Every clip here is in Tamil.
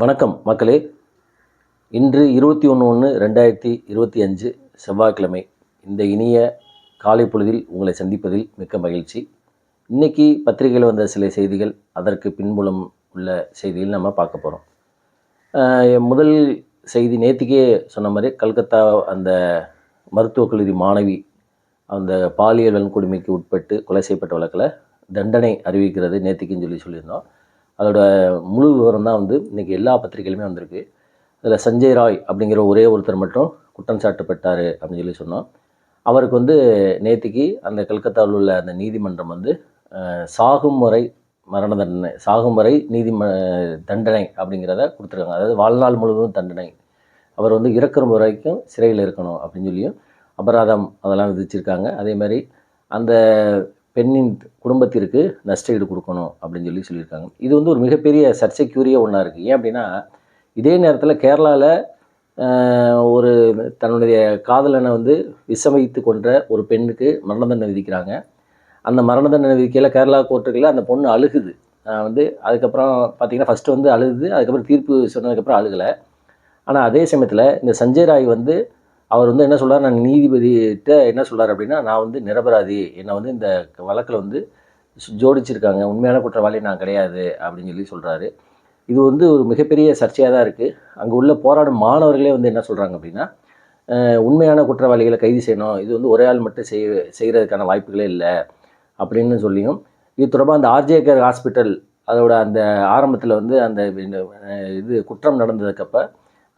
வணக்கம் மக்களே. இன்று இருபத்தி ஒன்று ஒன்று ரெண்டாயிரத்தி இருபத்தி அஞ்சு செவ்வாய்க்கிழமை. இந்த இனிய காலை பொழுதில் உங்களை சந்திப்பதில் மிக்க மகிழ்ச்சி. இன்னைக்கு பத்திரிகையில் வந்த சில செய்திகள் அதற்கு பின்புலம் உள்ள செய்திகள் நம்ம பார்க்க போகிறோம் முதல் செய்தி நேற்றுக்கே சொன்ன மாதிரி கல்கத்தா அந்த மருத்துவக் கல்லூரி மாணவி அந்த பாலியல் வன்கொடுமைக்கு உட்பட்டு கொலை செய்யப்பட்ட வழக்கில் தண்டனை அறிவிக்கிறது நேற்றுக்குன்னு சொல்லி சொல்லியிருந்தோம். அதோட முழு விவரம் தான் வந்து இன்றைக்கி எல்லா பத்திரிகையிலுமே வந்திருக்கு. அதில் சஞ்சய் ராய் அப்படிங்கிற ஒரே ஒருத்தர் மட்டும் குற்றம் சாட்டப்பட்டார் அப்படின்னு சொல்லி சொன்னோம். அவருக்கு வந்து நேத்திக்கு அந்த கல்கத்தாவில் உள்ள அந்த நீதிமன்றம் வந்து சாகும் வரை மரண தண்டனை சாகும் வரை நீதிம தண்டனை அப்படிங்கிறத கொடுத்துருக்காங்க. அதாவது வாழ்நாள் முழுவதும் தண்டனை. அவர் வந்து இறக்குற வரைக்கும் சிறையில் இருக்கணும் அப்படின்னு சொல்லியும் அபராதம் அதெல்லாம் விதிச்சிருக்காங்க. அதே மாதிரி அந்த பெண்ணின் குடும்பத்திற்கு நஷ்டஈடு கொடுக்கணும் அப்படின்னு சொல்லி சொல்லியிருக்காங்க. இது வந்து ஒரு மிகப்பெரிய சர்ச்சைக்குரிய ஒன்றா இருக்குது ஏன் அப்படின்னா இதே நேரத்தில் கேரளாவில் ஒரு தன்னுடைய காதலனை வந்து விசமைத்து கொன்ற ஒரு பெண்ணுக்கு மரண தண்டனை விதிக்கிறாங்க. அந்த மரண தண்டனை விதிக்கையில் கேரளா கோர்ட்டுகளில் அந்த பொண்ணு அழுகுது. வந்து அதுக்கப்புறம் பார்த்திங்கன்னா ஃபஸ்ட்டு வந்து அழுகுது. அதுக்கப்புறம் தீர்ப்பு சொன்னதுக்கப்புறம் அழுகலை. ஆனால் அதே சமயத்தில் இந்த சஞ்சய் ராய் வந்து அவர் வந்து என்ன சொல்கிறார் நான் நீதிபதிகிட்ட என்ன சொல்கிறார் அப்படின்னா நான் வந்து நிரபராதி. என்னை வந்து இந்த வழக்கில் வந்து ஜோடிச்சிருக்காங்க. உண்மையான குற்றவாளி நான் கிடையாது அப்படின்னு சொல்லி சொல்கிறாரு இது வந்து ஒரு மிகப்பெரிய சர்ச்சையாக தான் இருக்குது அங்கே உள்ள போராடும் மாணவர்களே வந்து என்ன சொல்கிறாங்க அப்படின்னா உண்மையான குற்றவாளிகளை கைது செய்யணும். இது வந்து ஒரே ஆள் மட்டும் செய் செய்கிறதுக்கான வாய்ப்புகளே இல்லை அப்படின்னு சொல்லியும் இது தொடர்பாக அந்த ஆர்ஜேகர் ஹாஸ்பிட்டல் அதோட அந்த ஆரம்பத்தில் வந்து அந்த இது குற்றம் நடந்ததுக்கப்ப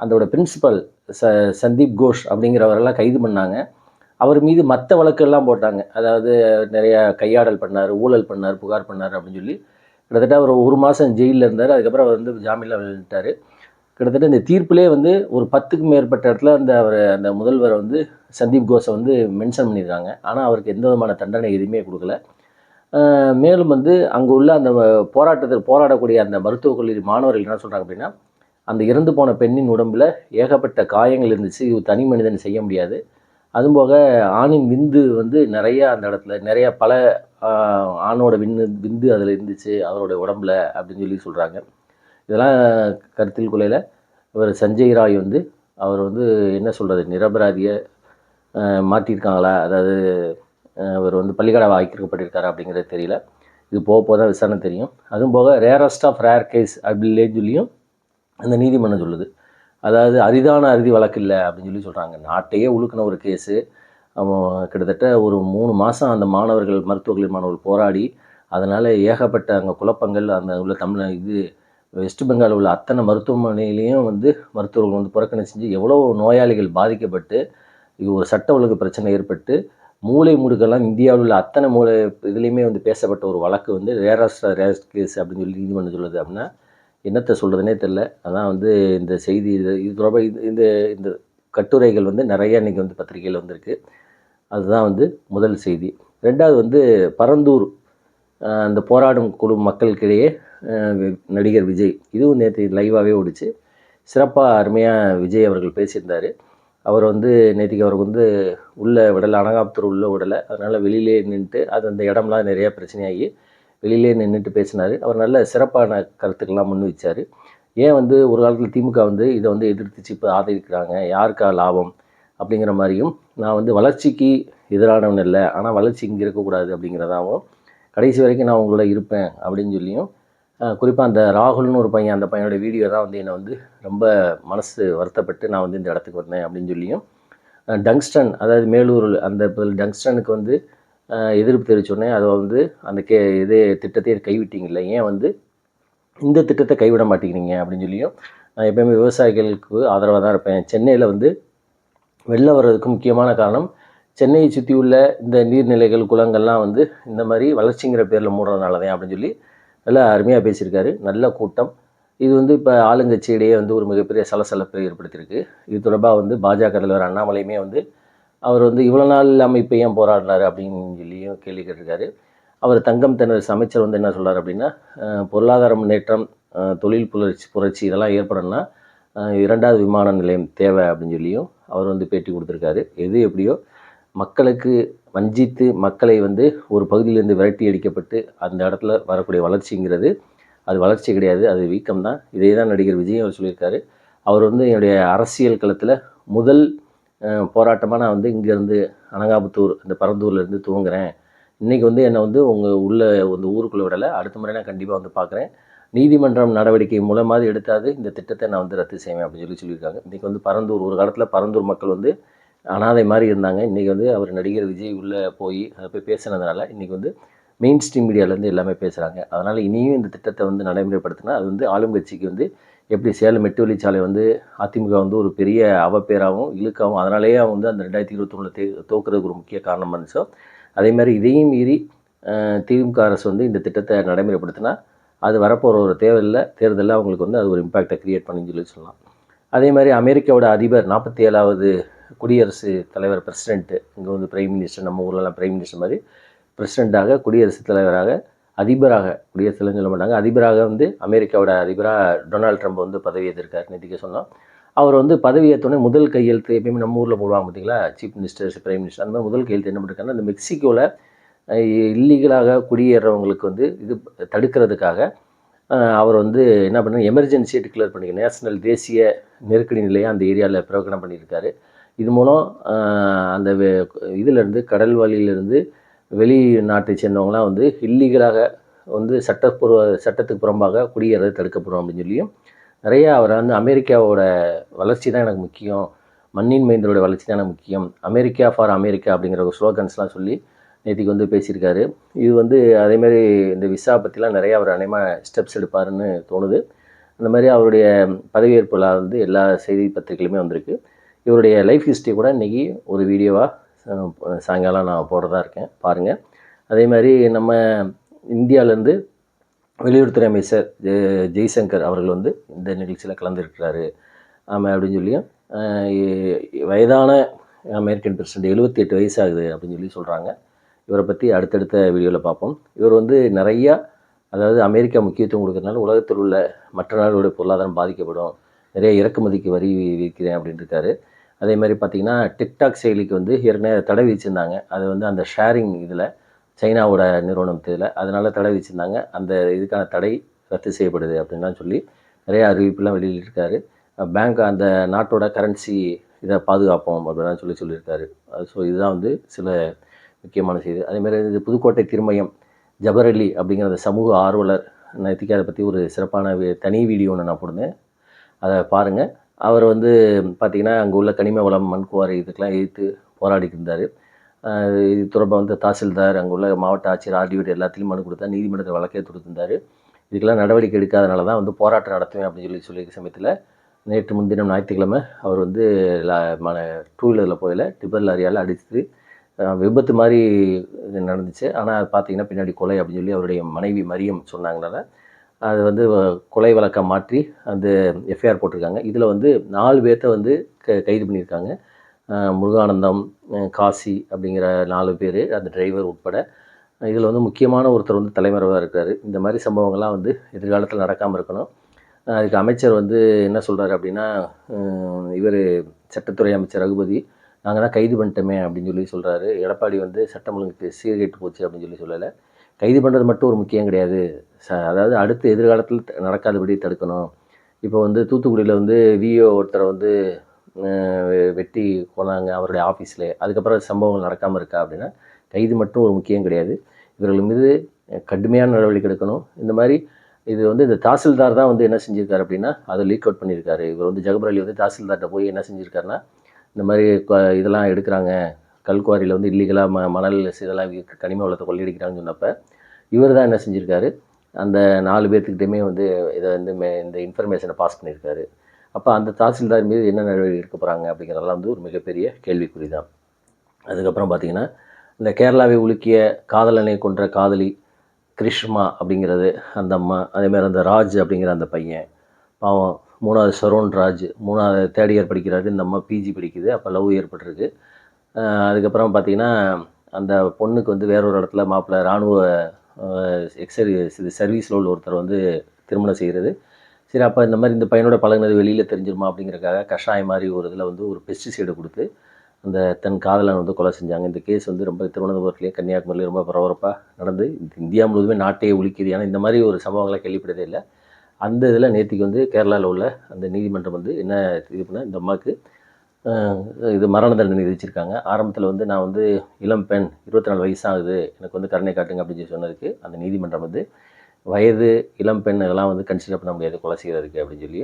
அதோட பிரின்சிபல் ச சந்தீப் கோஷ் அப்படிங்கிறவரெல்லாம் கைது பண்ணாங்க. அவர் மீது மற்ற வழக்கெல்லாம் போட்டாங்க. அதாவது நிறைய கையாடல் பண்ணார் ஊழல் பண்ணார் புகார் பண்ணார் அப்படின்னு சொல்லி. கிட்டத்தட்ட அவர் ஒரு மாதம் ஜெயிலில் இருந்தார். அதுக்கப்புறம் அவர் வந்து ஜாமீனில் வந்துட்டார் கிட்டத்தட்ட இந்த தீர்ப்பிலே வந்து ஒரு பத்துக்கும் மேற்பட்ட இடத்துல அந்த அவர் அந்த முதல்வரை வந்து சந்தீப் கோஷை வந்து மென்ஷன் பண்ணியிருக்காங்க ஆனால் அவருக்கு எந்த விதமான தண்டனை எதுவுமே கொடுக்கல. மேலும் வந்து அங்கே உள்ள அந்த போராட்டத்தில் போராடக்கூடிய அந்த மருத்துவக் கல்லூரி மாணவர்கள் என்ன சொல்கிறாங்க அப்படின்னா அந்த இறந்து போன பெண்ணின் உடம்பில் ஏகப்பட்ட காயங்கள் இருந்துச்சு. இது தனி மனிதன் செய்ய முடியாது. அதுவும் போக ஆணின் விந்து வந்து நிறையா அந்த இடத்துல நிறைய பல ஆணோட விண்ணு விந்து அதில் இருந்துச்சு அவரோட உடம்புல அப்படின்னு சொல்லி சொல்கிறாங்க இதெல்லாம் கருத்தில் குலையில் இவர் சஞ்சய் ராய் வந்து அவர் வந்து என்ன சொல்கிறது நிரபராதியை மாற்றியிருக்காங்களா? மாட்டியிருக்காங்களா அதாவது அவர் வந்து பள்ளிக்கடை ஆக்கியிருக்கப்பட்டிருக்காரு அப்படிங்கிறது தெரியல. இது போக போக தான் விசாரணை தெரியும். அதுவும் போக ரேரஸ்ட் ஆஃப் ரேர் கேஸ் அப்படின்னு சொல்லியும் அந்த நீதிமன்றம் சொல்லுது. அதாவது அரிதான அறுதி வழக்கு இல்லை அப்படின்னு சொல்லி சொல்கிறாங்க நாட்டையே உழுக்கின ஒரு கேஸு. கிட்டத்தட்ட ஒரு மூணு மாதம் அந்த மாணவர்கள் மருத்துவக்கல்லூரி மாணவர்கள் போராடி அதனால் ஏகப்பட்ட அங்கே குழப்பங்கள் அந்த உள்ள தமிழ் இது வெஸ்ட் பெங்கால் உள்ள அத்தனை மருத்துவமனையிலையும் வந்து மருத்துவர்கள் வந்து புறக்கணி செஞ்சு எவ்வளோ நோயாளிகள் பாதிக்கப்பட்டு இது ஒரு சட்ட ஒழுங்கு பிரச்சனை ஏற்பட்டு மூளை முடுக்கெல்லாம் இந்தியாவில் உள்ள அத்தனை மூளை இதுலேயுமே வந்து பேசப்பட்ட ஒரு வழக்கு வந்து ரேரஸ்ட் ரேஸ்ட் கேஸ் அப்படின்னு சொல்லி நீதிமன்றம் சொல்லுது அப்படின்னா என்னத்தை சொல்கிறதுனே தெரில அதான் வந்து இந்த செய்தி இது இது தொடர்பாக இது இந்த இந்த கட்டுரைகள் வந்து நிறைய இன்றைக்கி வந்து பத்திரிகையில் வந்திருக்கு. அதுதான் வந்து முதல் செய்தி. ரெண்டாவது வந்து பரந்தூர் அந்த போராடும் குழு மக்களுக்கிடையே நடிகர் விஜய். இதுவும் நேற்று லைவாகவே ஓடிச்சு. சிறப்பாக அருமையாக விஜய் அவர்கள் பேசியிருந்தார். அவர் வந்து நேற்றுக்கு அவருக்கு வந்து உள்ள விடலை அனகாப்தூர் உள்ள விடலை. அதனால் வெளியிலே நின்றுட்டு அது அந்த இடம்லாம் நிறையா பிரச்சனையாகி வெளியிலே நின்றுட்டு பேசினார். அவர் நல்ல சிறப்பான கருத்துக்கள்லாம் முன் வச்சார். ஏன் வந்து ஒரு காலத்தில் திமுக வந்து இதை வந்து எதிர்த்துச்சு இப்போ ஆதரிக்கிறாங்க யாருக்கா லாபம் அப்படிங்கிற மாதிரியும் நான் வந்து வளர்ச்சிக்கு எதிரானவன் இல்லை ஆனால் வளர்ச்சி இங்கே இருக்கக்கூடாது அப்படிங்கிறதாவும் கடைசி வரைக்கும் நான் உங்களோட இருப்பேன் அப்படின்னு சொல்லியும் குறிப்பாக அந்த ராகுல்னு ஒரு பையன் அந்த பையனோட வீடியோ தான் வந்து என்னை வந்து ரொம்ப மனசு வருத்தப்பட்டு நான் வந்து இந்த இடத்துக்கு வந்தேன் அப்படின்னு சொல்லியும் டங்ஸ்டன் அதாவது மேலூர் அந்த பதில் டங்ஸ்டனுக்கு வந்து எதிர்ப்பு தெரிவித்தோடனே அதை வந்து அந்த கே இதே திட்டத்தையே கைவிட்டீங்கல்ல ஏன் வந்து இந்த திட்டத்தை கைவிட மாட்டேங்கிறீங்க அப்படின்னு சொல்லியும் நான் எப்பயுமே விவசாயிகளுக்கு ஆதரவாக தான் இருப்பேன். சென்னையில் வந்து வெளில வர்றதுக்கு முக்கியமான காரணம் சென்னையை சுற்றி உள்ள இந்த நீர்நிலைகள் குளங்கள்லாம் வந்து இந்த மாதிரி வளர்ச்சிங்கிற பேரில் மூடுறதுனால தான் அப்படின்னு சொல்லி நல்லா அருமையாக பேசியிருக்காரு. நல்ல கூட்டம். இது வந்து இப்போ ஆளுங்கட்சியிடையே வந்து ஒரு மிகப்பெரிய சலசலப்பை ஏற்படுத்தியிருக்கு. இது தொடர்பாக வந்து பாஜக தலைவர் அண்ணாமலையுமே வந்து அவர் வந்து இவ்வளோ நாள் இல்லாமல் இப்போ ஏன் போராடினார் அப்படின்னு சொல்லியும் கேள்வி கேட்டிருக்காரு. அவர் தங்கம் தென்னரசு அமைச்சர் வந்து என்ன சொல்கிறார் அப்படின்னா பொருளாதார முன்னேற்றம் தொழில் புரட்சி புரட்சி இதெல்லாம் ஏற்படணும்னா இரண்டாவது விமான நிலையம் தேவை அப்படின்னு சொல்லியும் அவர் வந்து பேட்டி கொடுத்துருக்காரு. எது எப்படியோ மக்களுக்கு வஞ்சித்து மக்களை வந்து ஒரு பகுதியிலேருந்து விரட்டி அடிக்கப்பட்டு அந்த இடத்துல வரக்கூடிய வளர்ச்சிங்கிறது அது வளர்ச்சி கிடையாது அது வீக்கம் தான் இதே தான் நடிகர் விஜய் அவர் சொல்லியிருக்காரு. அவர் வந்து என்னுடைய அரசியல் களத்தில் முதல் போராட்டமாக நான் வந்து இங்கேருந்து அனகாபுத்தூர் இந்த பரந்தூர்லேருந்து துவங்குறேன். இன்றைக்கி வந்து என்னை வந்து உங்கள் உள்ளே இந்த ஊருக்குள்ளே விடலை. அடுத்த முறை நான் கண்டிப்பாக வந்து பார்க்குறேன் நீதிமன்றம் நடவடிக்கை மூலமாக எடுத்தாது இந்த திட்டத்தை நான் வந்து ரத்து செய்வேன் அப்படின்னு சொல்லி சொல்லியிருக்காங்க. இன்றைக்கி வந்து பரந்தூர் ஒரு காலத்தில் பரந்தூர் மக்கள் வந்து அனாதை மாதிரி இருந்தாங்க. இன்றைக்கி வந்து அவர் நடிகர் விஜய் உள்ளே போய் அதை போய் பேசுனதுனால இன்றைக்கி வந்து மெயின் ஸ்ட்ரீம் மீடியாவிலேருந்து எல்லாமே பேசுகிறாங்க அதனால் இனியும் இந்த திட்டத்தை வந்து நடைமுறைப்படுத்தினா அது வந்து ஆளுங்கட்சிக்கு வந்து எப்படி சேலம் எட்டு வழிச்சாலை வந்து அதிமுக வந்து ஒரு பெரிய அவப்பேராகவும் இழுக்காகவும் அதனாலேயே வந்து அந்த ரெண்டாயிரத்தி இருபத்தொன்னில் தே தோக்குறதுக்கு ஒரு முக்கிய காரணமாக இருந்துச்சோ அதே மாதிரி இதையும் மீறி திமுக அரசு வந்து இந்த திட்டத்தை நடைமுறைப்படுத்தினா அது வரப்போகிற ஒரு தேவையில்லை தேர்தலில் அவங்களுக்கு வந்து அது ஒரு இம்பேக்டை க்ரியேட் பண்ணுன்னு சொல்லி சொல்லலாம். அதே மாதிரி அமெரிக்காவோட அதிபர் நாற்பத்தி ஏழாவது குடியரசு தலைவர் பிரசிடென்ட்டு இங்கே வந்து பிரைம் மினிஸ்டர் நம்ம ஊர்லலாம் பிரைம் மினிஸ்டர் மாதிரி பிரசிடெண்ட்டாக குடியரசுத் தலைவராக அதிபராக குடியரசுத் தலைவர் சொல்ல மாட்டாங்க. அதிபராக வந்து அமெரிக்காவோட அதிபராக டொனால்ட் ட்ரம்ப் வந்து பதவி ஏற்றிருக்கார் நேற்றுக்கு சொன்னோம். அவர் வந்து பதவி ஏற்றோடனே முதல் கையெழுத்து எப்பயுமே நம்ம ஊரில் போடுவாங்க பார்த்தீங்களா சீஃப் மினிஸ்டர்ஸ் பிரைம் மினிஸ்டர் அந்த மாதிரி முதல் கையெழுத்து என்ன பண்ணிருக்காங்கன்னா இந்த மெக்சிகோவில் இல்லீகலாக குடியேறவங்களுக்கு வந்து இது தடுக்கிறதுக்காக அவர் வந்து என்ன பண்ண எமர்ஜென்சியை டிக்ளேர் பண்ணிக்க நேஷனல் தேசிய நெருக்கடி நிலையை அந்த ஏரியாவில் பிரகடனம் பண்ணியிருக்காரு இது மூலம் அந்த இதிலேருந்து கடல் வழியிலேருந்து வெளிநாட்டை சேர்ந்தவங்களாம் வந்து இல்லீகலாக வந்து சட்டப்பூர்வ சட்டத்துக்கு புறம்பாக குடியேறது தடுக்கப்படும் அப்படின்னு சொல்லியும் நிறையா அவர் வந்து அமெரிக்காவோட வளர்ச்சி தான் எனக்கு முக்கியம் மண்ணின் மைந்தரோட வளர்ச்சி தான் எனக்கு முக்கியம் அமெரிக்கா ஃபார் அமெரிக்கா அப்படிங்கிற ஒரு ஸ்லோகன்ஸ்லாம் சொல்லி நேற்றுக்கு வந்து பேசியிருக்காரு. இது வந்து அதேமாதிரி இந்த விசா பற்றிலாம் நிறையா அவர் அநேகமாக ஸ்டெப்ஸ் எடுப்பாருன்னு தோணுது. அந்த மாதிரி அவருடைய பதவியேற்புலாம் வந்து எல்லா செய்தி பத்திரிகைகளுமே வந்திருக்கு. இவருடைய லைஃப் ஹிஸ்ட்ரி கூட இன்றைக்கி ஒரு வீடியோவாக சாயங்காலம் நான் போடுறதா இருக்கேன். பாருங்கள் அதே மாதிரி நம்ம இந்தியாவிலேருந்து வெளியுறவுத்துறை அமைச்சர் ஜெய்சங்கர் அவர்கள் வந்து இந்த நிகழ்ச்சியில் கலந்துருக்கிறாரு. ஆமாம் அப்படின்னு சொல்லியும் வயதான அமெரிக்கன் பிரசிடென்ட் எழுபத்தி எட்டு வயசு ஆகுது அப்படின்னு சொல்லி சொல்கிறாங்க இவரை பற்றி அடுத்தடுத்த வீடியோவில் பார்ப்போம். இவர் வந்து நிறையா அதாவது அமெரிக்கா முக்கியத்துவம் கொடுக்கறதுனால உலகத்தில் உள்ள மற்ற நாடுகளுடைய பொருளாதாரம் பாதிக்கப்படும். நிறைய இறக்குமதிக்கு வரி விதிக்கிறேன் அப்படின்ட்டு இருக்காரு. அதே மாதிரி பார்த்திங்கன்னா டிக்டாக் செயலிக்கு வந்து ஏற்கனவே தடை விதிச்சிருந்தாங்க. அது வந்து அந்த ஷேரிங் இதில் சைனாவோட நிறுவனம் இதில் அதனால் தடை விதிச்சிருந்தாங்க. அந்த இதுக்கான தடை ரத்து செய்யப்படுது அப்படின்லாம் சொல்லி நிறைய அறிவிப்புலாம் வெளியிட்டிருக்காரு. பேங்க் அந்த நாட்டோட கரன்சி இதை பாதுகாப்போம் அப்படின்லாம் சொல்லி சொல்லியிருக்காரு. ஸோ இதுதான் வந்து சில முக்கியமான செய்தி. அதேமாதிரி இது புதுக்கோட்டை திருமயம் ஜபர் அலி அப்படிங்கிற அந்த சமூக ஆர்வலர் நேற்றுக்கு அதை பற்றி ஒரு சிறப்பான தனி வீடியோ ஒன்று நான் போடுனேன் அதை பாருங்கள் அவர் வந்து பார்த்திங்கன்னா அங்கே உள்ள கனிம வளம் மண்குவாரி இதுக்கெல்லாம் எதிர்த்து போராடிட்டு இருந்தார். இது தொடர்பாக வந்து தாசில்தார் அங்கே உள்ள மாவட்ட ஆட்சியர் ஆர்டிஓ எல்லாத்துலேயும் மனு கொடுத்தா நீதிமன்றத்தில் வழக்கே தொடுத்திருந்தார் இதுக்கெல்லாம் நடவடிக்கை எடுக்காதனால தான் வந்து போராட்டம் நடத்துவேன் அப்படின்னு சொல்லி சொல்லியிருக்க சமயத்தில் நேற்று முன்தினம் ஞாயிற்றுக்கிழமை அவர் வந்து டூ வீலரில் போயில டிப்பர் லாரியால் அடித்து விபத்து மாதிரி இது நடந்துச்சு ஆனால் பார்த்தீங்கன்னா பின்னாடி கொலை அப்படின்னு சொல்லி அவருடைய மனைவி மரியம் சொன்னாங்கனால அது வந்து கொலை வழக்கம் மாற்றி அந்த எஃப்ஐஆர் போட்டிருக்காங்க. இதில் வந்து நாலு பேர்த்த வந்து க கைது பண்ணியிருக்காங்க. முருகானந்தம் காசி அப்படிங்கிற நாலு பேர் அந்த டிரைவர் உட்பட. இதில் வந்து முக்கியமான ஒருத்தர் வந்து தலைமறைவாக இருக்கார். இந்த மாதிரி சம்பவங்கள்லாம் வந்து எதிர்காலத்தில் நடக்காமல் இருக்கணும். அதுக்கு அமைச்சர் வந்து என்ன சொல்கிறாரு அப்படின்னா இவர் சட்டத்துறை அமைச்சர் ரகுபதி நாங்கள் தான் கைது பண்ணிட்டோமே அப்படின்னு சொல்லி சொல்கிறாரு எடப்பாடி வந்து சட்டம் ஒழுங்குக்கு சீர்கேட்டு போச்சு அப்படின்னு சொல்லி சொல்லலை. கைது பண்ணுறது மட்டும் ஒரு முக்கியம் கிடையாது. ச அதாவது அடுத்து எதிர்காலத்தில் நடக்காதபடி தடுக்கணும். இப்போ வந்து தூத்துக்குடியில் வந்து விஓ ஒருத்தரை வந்து வெட்டி போனாங்க அவருடைய ஆஃபீஸில் அதுக்கப்புறம் சம்பவங்கள் நடக்காமல் இருக்கா அப்படின்னா கைது மட்டும் ஒரு முக்கியம் கிடையாது. இவர்கள் மீது கடுமையான நடவடிக்கை எடுக்கணும். இந்த மாதிரி இது வந்து இந்த தாசில்தார் தான் வந்து என்ன செஞ்சுருக்காரு அப்படின்னா அதை லீக் அவுட் பண்ணியிருக்காரு. இவர் வந்து ஜகபர் அலி வந்து தாசில்தார்கிட்ட போய் என்ன செஞ்சுருக்காருன்னா இந்த மாதிரி இதெல்லாம் எடுக்கிறாங்க. கல்குவாரியில் வந்து இல்லீகலாக ம மணல் இதெல்லாம் கனிம வளத்தை கொள்ளையடிக்கிறாங்கன்னு சொன்னப்போ இவர் தான் என்ன செஞ்சுருக்காரு? அந்த நாலு பேர்த்துக்கிட்டையுமே வந்து இதை வந்து மே இந்த இன்ஃபர்மேஷனை பாஸ் பண்ணியிருக்காரு. அப்போ அந்த தாசில்தார் மீது என்ன நடவடிக்கை எடுக்க போகிறாங்க அப்படிங்கிறதெல்லாம் வந்து ஒரு மிகப்பெரிய கேள்விக்குறி தான் அதுக்கப்புறம் பார்த்திங்கன்னா இந்த கேரளாவை உலுக்கிய காதலனை கொன்ற காதலி கிரிஷ்மா அப்படிங்கிறது அந்த அம்மா அதேமாதிரி அந்த ராஜ் அப்படிங்கிற அந்த பையன் பாவம் மூணாவது சரோன் ராஜ் மூணாவது தேர்ட் இயர் படிக்கிறாரு இந்த அம்மா பிஜி படிக்குது அப்போ லவ் ஏற்பட்டிருக்கு. அதுக்கப்புறம் பார்த்திங்கன்னா அந்த பொண்ணுக்கு வந்து வேற ஒரு இடத்துல மாப்பிள்ளை இராணுவ எக்ஸரி இது சர்வீஸில் உள்ள ஒருத்தர் வந்து திருமணம் செய்கிறது சரி அப்போ இந்த மாதிரி இந்த பையனோட பழகினது வெளியில் தெரிஞ்சிருமா அப்படிங்கிறக்காக கஷாயம் மாதிரி ஒரு இதில் வந்து ஒரு பெஸ்டிசைடை கொடுத்து அந்த தன் காதலன் வந்து கொலை செஞ்சாங்க. இந்த கேஸ் வந்து ரொம்ப திருவனந்தபுரத்துலேயும் கன்னியாகுமரியிலையும் ரொம்ப பரபரப்பாக நடந்து இந்தியா முழுவதுமே நாட்டையே ஒழிக்குது. ஏன்னா இந்த மாதிரி ஒரு சம்பவங்களை கேள்விப்பட்டதே இல்லை. அந்த இதில் நேற்றுக்கு வந்து கேரளாவில் உள்ள அந்த நீதிமன்றம் வந்து என்ன இது பண்ணால் இந்த அம்மாவுக்கு இது மரண தண்டனை விதிச்சிருக்காங்க. ஆரம்பத்தில் வந்து நான் வந்து இளம் பெண் இருபத்தி நாலு வயசாகுது எனக்கு வந்து கருணை காட்டுங்க அப்படின்னு சொல்லி சொன்னதுக்கு அந்த நீதிமன்றம் வந்து வயது இளம் பெண் இதெல்லாம் வந்து கன்சிடர் பண்ண முடியாது கொலை செய்கிறதுக்கு அப்படின்னு சொல்லி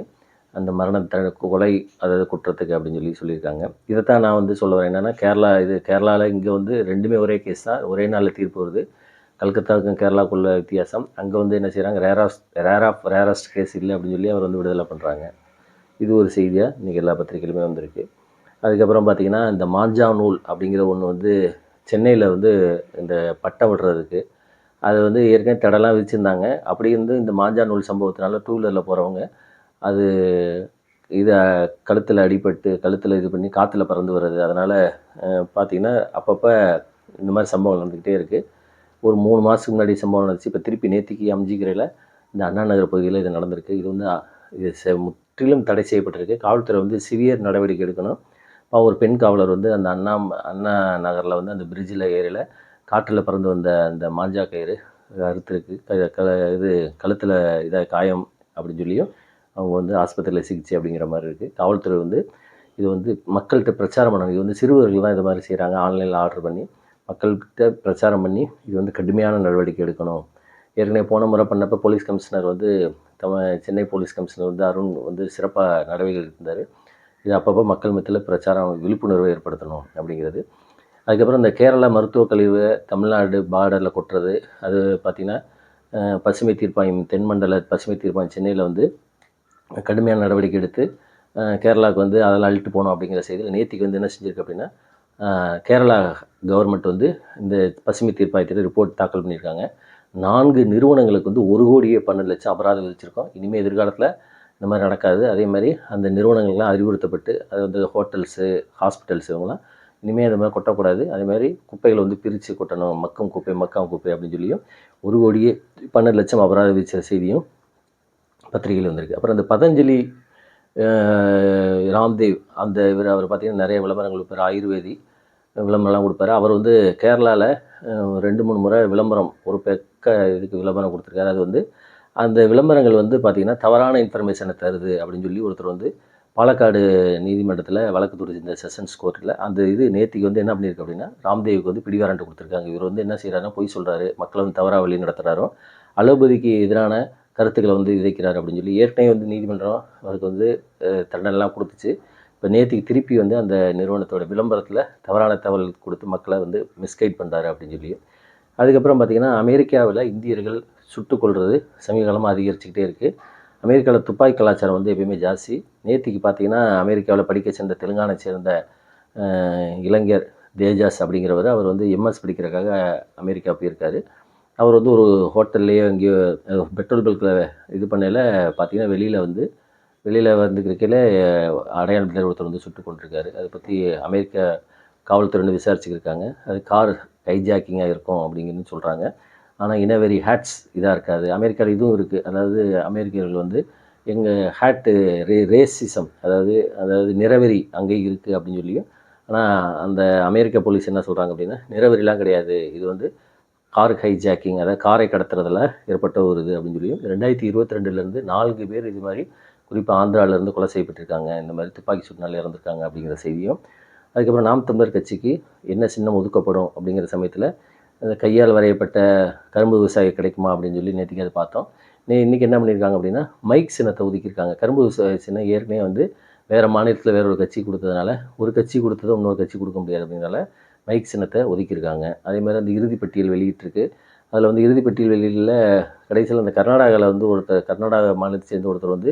அந்த மரண கொலை அதாவது குற்றத்துக்கு அப்படின்னு சொல்லி சொல்லியிருக்காங்க. இதைத்தான் நான் வந்து சொல்ல வரேன். என்னென்னா கேரளா இது கேரளாவில் இங்கே வந்து ரெண்டுமே ஒரே கேஸ் தான். ஒரே நாளில் தீர்ப்பு வருது. கல்கத்தாவுக்கும் கேரளாவுக்குள்ள வித்தியாசம். அங்கே வந்து என்ன செய்கிறாங்க rarest rare of rarest case இல்லை அப்படின்னு சொல்லி அவர் வந்து விடுதலை பண்ணுறாங்க இது ஒரு செய்தியாக இன்றைக்கி எல்லா பத்திரிகையிலுமே வந்திருக்கு. அதுக்கப்புறம் பார்த்திங்கன்னா இந்த மாஞ்சா நூல் அப்படிங்கிற ஒன்று வந்து சென்னையில் வந்து இந்த பட்டை விடுறதுக்கு. அது வந்து ஏற்கனவே தடலாம் விதிச்சிருந்தாங்க. அப்படி இருந்து இந்த மாஞ்சா நூல் சம்பவத்தினால டூ வீலரில் போகிறவங்க அது இதை கழுத்தில் அடிபட்டு கழுத்தில் இது பண்ணி காற்றுல பறந்து வர்றது. அதனால் பார்த்திங்கன்னா அப்பப்போ இந்த மாதிரி சம்பவம் நடந்துக்கிட்டே இருக்குது ஒரு மூணு மாதத்துக்கு முன்னாடி சம்பவம் நடந்துச்சு. இப்போ திருப்பி நேத்திக்கு அம்ஜிக்கிறையில் இந்த அண்ணா நகர் பகுதியில் இது நடந்திருக்கு. இது வந்து இது முற்றிலும் தடை செய்யப்பட்டிருக்கு. காவல்துறை வந்து சிவியர் நடவடிக்கை எடுக்கணும். இப்போ ஒரு பெண் காவலர் வந்து அந்த அண்ணா அண்ணா நகரில் வந்து அந்த பிரிட்ஜில் ஏரியில் காற்றில் பறந்து வந்த அந்த மாஞ்சா கயிறு அறுத்துருக்கு க க இது கழுத்தில் இதாக காயம் அப்படின்னு சொல்லியும் அவங்க வந்து ஆஸ்பத்திரியில் சிகிச்சை அப்படிங்கிற மாதிரி இருக்குது காவல்துறை வந்து இது வந்து மக்கள்கிட்ட பிரச்சாரம் பண்ணணும். இது வந்து சிறுவர்கள் தான் இது மாதிரி செய்கிறாங்க ஆன்லைனில் ஆர்டர் பண்ணி மக்கள்கிட்ட பிரச்சாரம் பண்ணி இது வந்து கடுமையான நடவடிக்கை எடுக்கணும். ஏற்கனவே போன முறை பண்ணப்போ போலீஸ் கமிஷனர் வந்து தம சென்னை போலீஸ் கமிஷனர் வந்து அருண் வந்து சிறப்பாக நடவடிக்கை எடுத்திருந்தார். இது அப்பப்போ மக்கள் மத்தியில் பிரச்சாரம் விழிப்புணர்வை ஏற்படுத்தணும் அப்படிங்கிறது. அதுக்கப்புறம் இந்த கேரளா மருத்துவக் கழிவு தமிழ்நாடு பார்டரில் கொட்டுறது அது பார்த்திங்கன்னா பசுமை தீர்ப்பாயம் தென்மண்டல பசுமை தீர்ப்பாயம் சென்னையில் வந்து கடுமையான நடவடிக்கை எடுத்து கேரளாவுக்கு வந்து அதெல்லாம் அழிட்டு போகணும் அப்படிங்கிற செய்தியில் நேத்திக்கு வந்து என்ன செஞ்சிருக்கு அப்படின்னா கேரளா கவர்மெண்ட் வந்து இந்த பசுமை தீர்ப்பாயத்தில் ரிப்போர்ட் தாக்கல் பண்ணியிருக்காங்க. நான்கு நிறுவனங்களுக்கு வந்து ஒரு கோடியே பன்னெண்டு லட்சம் அபராதம் விதிச்சிருக்கோம். இனிமேல் எதிர்காலத்தில் இந்த மாதிரி நடக்காது. அதே மாதிரி அந்த நிறுவனங்கள்லாம் அறிவுறுத்தப்பட்டு அது வந்து ஹோட்டல்ஸு ஹாஸ்பிட்டல்ஸ் இவங்களாம் இனிமேல் அது மாதிரி கொட்டக்கூடாது. அதே மாதிரி குப்பைகளை வந்து பிரித்து கொட்டணும். மக்கும் குப்பை மக்காம் குப்பை அப்படின்னு சொல்லியும் ஒரு கோடியே பன்னெண்டு லட்சம் அபராதம் விதிச்ச செய்தியும் பத்திரிகையில் வந்திருக்கு. அப்புறம் அந்த பதஞ்சலி ராம்தேவ் அந்த இவர் அவர் பார்த்திங்கன்னா நிறைய விளம்பரங்கள் கொடுப்பார். ஆயுர்வேதி விளம்பரம்லாம் கொடுப்பாரு. அவர் வந்து கேரளாவில் ரெண்டு மூணு முறை விளம்பரம் ஒரு பெக்க இதுக்கு விளம்பரம் கொடுத்துருக்காரு. அது வந்து அந்த விளம்பரங்கள் வந்து பார்த்திங்கன்னா தவறான இன்ஃபர்மேஷனை தருது அப்படின்னு சொல்லி ஒருத்தர் வந்து பாலக்காடு நீதிமன்றத்தில் வழக்கு துறை இந்த செஷன்ஸ் கோர்ட்டில் அந்த இது நேத்திக்கு வந்து என்ன பண்ணியிருக்கு அப்படின்னா ராம்தேவுக்கு வந்து பிடிவாரண்ட் கொடுத்துருக்காங்க. இவர் வந்து என்ன செய்கிறாருன்னா பொய் சொல்கிறாரு மக்களை வந்து தவறாக வழி நடத்துகிறாரோ அலோபதிக்கு எதிரான கருத்துக்களை வந்து விதைக்கிறார் அப்படின்னு சொல்லி ஏற்கனவே வந்து நீதிமன்றம் அவருக்கு வந்து தண்டனைலாம் கொடுத்துச்சு. இப்போ நேற்றுக்கு திருப்பி வந்து அந்த நிறுவனத்தோட விளம்பரத்தில் தவறான தகவல் கொடுத்து மக்களை வந்து மிஸ்கைட் பண்ணுறாரு அப்படின்னு சொல்லி அதுக்கப்புறம் பார்த்திங்கன்னா அமெரிக்காவில் இந்தியர்கள் சுட்டுக்கொள்வது கொல்றது அதிகரிச்சுக்கிட்டே இருக்குது அமெரிக்காவில் துப்பாக்கி கலாச்சாரம் வந்து எப்பயுமே ஜாஸ்தி. நேற்றுக்கு பார்த்தீங்கன்னா அமெரிக்காவில் படிக்க சென்ற தெலுங்கானை சேர்ந்த இளைஞர் தேஜாஸ் அப்படிங்கிறவர் அவர் வந்து எம்எஸ் படிக்கிறதுக்காக அமெரிக்கா போயிருக்காரு. அவர் வந்து ஒரு ஹோட்டல்லையோ எங்கேயோ பெட்ரோல் பல்கில் இது பண்ணையில் பார்த்தீங்கன்னா வெளியில் வந்து வெளியில் வந்துருக்கையில் அடையாள தெரியாத ஒருத்தர் வந்து சுட்டு கொண்டிருக்காரு அதை பற்றி அமெரிக்க காவல்துறை விசாரிச்சுக்கிருக்காங்க. அது கார் ஹைஜாக்கிங்காக இருக்கும் அப்படிங்கிறது சொல்கிறாங்க ஆனால் இனவெரி ஹேட்ஸ் இதாக இருக்காது. அமெரிக்காவில் இதுவும் இருக்குது அதாவது அமெரிக்கர்கள் வந்து எங்கள் ஹேட்டு ரே ரேசிசம் அதாவது அதாவது நிறவெறி அங்கே இருக்குது அப்படின்னு சொல்லியும் ஆனால் அந்த அமெரிக்க போலீஸ் என்ன சொல்கிறாங்க அப்படின்னா நிறவெறிலாம் கிடையாது. இது வந்து கார் ஹைஜாக்கிங் அதாவது காரை கடத்துறதுல ஏற்பட்ட ஒரு இது அப்படின்னு சொல்லியும் ரெண்டாயிரத்தி இருபத்தி ரெண்டுலேருந்து நான்கு பேர் இது மாதிரி குறிப்பாக ஆந்திராவிலேருந்து கொலை செய்யப்பட்டிருக்காங்க. இந்த மாதிரி துப்பாக்கி சூட்டினால் இறந்துருக்காங்க அப்படிங்கிற செய்தியும் அதுக்கப்புறம் நாம் தமிழர் கட்சிக்கு என்ன சின்னம் ஒதுக்கப்படும் அப்படிங்கிற சமயத்தில் கையால் வரையப்பட்ட கரும்பு விவசாயி கிடைக்குமா அப்படின்னு சொல்லி நேற்றுக்கு அதை பார்த்தோம். நீ இன்றைக்கி என்ன பண்ணியிருக்காங்க அப்படின்னா மைக் சின்னத்தை ஒதுக்கியிருக்காங்க கரும்பு விவசாய சின்னம் ஏற்கனவே வந்து வேறு மாநிலத்தில் வேற ஒரு கட்சி கொடுத்ததுனால ஒரு கட்சி கொடுத்தது இன்னொரு கட்சி கொடுக்க முடியாது அப்படிங்கிறனால மைக் சின்னத்தை ஒதுக்கியிருக்காங்க. அதேமாதிரி அந்த இறுதிப்பட்டியல் வெளியிட்டிருக்கு. அதில் வந்து இறுதிப்பட்டியல் வெளியில் கடைசியில் அந்த கர்நாடகாவில் வந்து ஒருத்தர் கர்நாடகா மாநிலத்தை சேர்ந்த ஒருத்தர் வந்து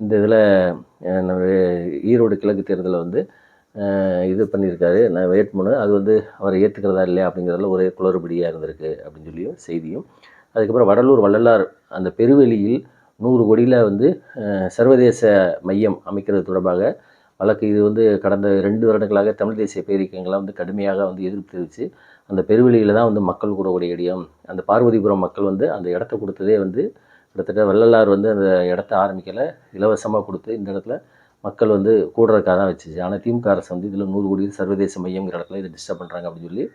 இந்த இதில் ஈரோடு கிழக்கு தேர்தலில் வந்து இது பண்ணியிருக்காரு. நான் வேட்புமனு அது வந்து அவரை ஏற்றுக்கிறதா இல்லையா அப்படிங்கிறதுல ஒரே குளறுபடியாக இருந்திருக்கு அப்படின்னு சொல்லியும் செய்தியும். அதுக்கப்புறம் வடலூர் வள்ளலார் அந்த பெருவெளியில் நூறு கோடியில் வந்து சர்வதேச மையம் அமைக்கிறது தொடர்பாக வழக்கு. இது வந்து கடந்த ரெண்டு வருடங்களாக தமிழ் தேசிய பேரியக்கங்கள்லாம் வந்து கடுமையாக வந்து எதிர்ப்பு தெரிவித்து அந்த பெருவெளியில் தான் வந்து மக்கள் கூடக்கூடிய இடம் அந்த பார்வதிபுரம் மக்கள் வந்து அந்த இடத்த கொடுத்ததே வந்து கிட்டத்தட்ட வள்ளலார் வந்து அந்த இடத்த ஆரம்பிக்கலை இலவசமாக கொடுத்து இந்த இடத்துல மக்கள் வந்து கூடுறதுக்காக தான் வச்சுச்சு. ஆனால் திமுக அரசு வந்து இதில் நூறு கோடி சர்வதேச மையங்கிற இடத்துல இதை டிஸ்டர்ப் பண்ணுறாங்க அப்படின்னு சொல்லி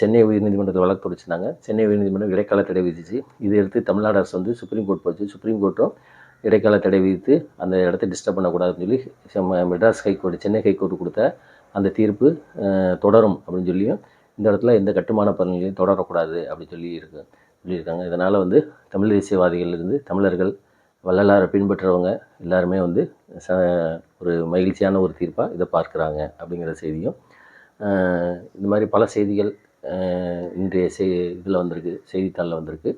சென்னை உயர்நீதிமன்றத்தில் வழக்கு தொடுச்சிருந்தாங்க சென்னை உயர்நீதிமன்றம் இடைக்கால தடை விதிச்சு. இதை எடுத்து தமிழ்நாடு அரசு வந்து சுப்ரீம் கோர்ட் போச்சு. சுப்ரீம் கோர்ட்டும் இடைக்கால தடை விதித்து அந்த இடத்த டிஸ்டர்ப் பண்ணக்கூடாதுன்னு சொல்லி மெட்ராஸ் ஹைகோர்ட் சென்னை ஹைகோர்ட் கொடுத்த அந்த தீர்ப்பு தொடரும் அப்படின்னு சொல்லியும் இந்த இடத்துல எந்த கட்டுமான பணிகளையும் தொடரக்கூடாது அப்படின்னு சொல்லி இருக்கு சொல்லியிருக்காங்க. இதனால் வந்து தமிழ் தேசியவாதிகள் இருந்து தமிழர்கள் வள்ளலாரை பின்பற்றுறவங்க எல்லாருமே வந்து ச ஒரு மகிழ்ச்சியான ஒரு தீர்ப்பாக இதை பார்க்குறாங்க அப்படிங்கிற செய்தியும் இந்த மாதிரி பல செய்திகள் இன்றைய செய் இதில் வந்திருக்கு செய்தித்தாளில் வந்திருக்கு.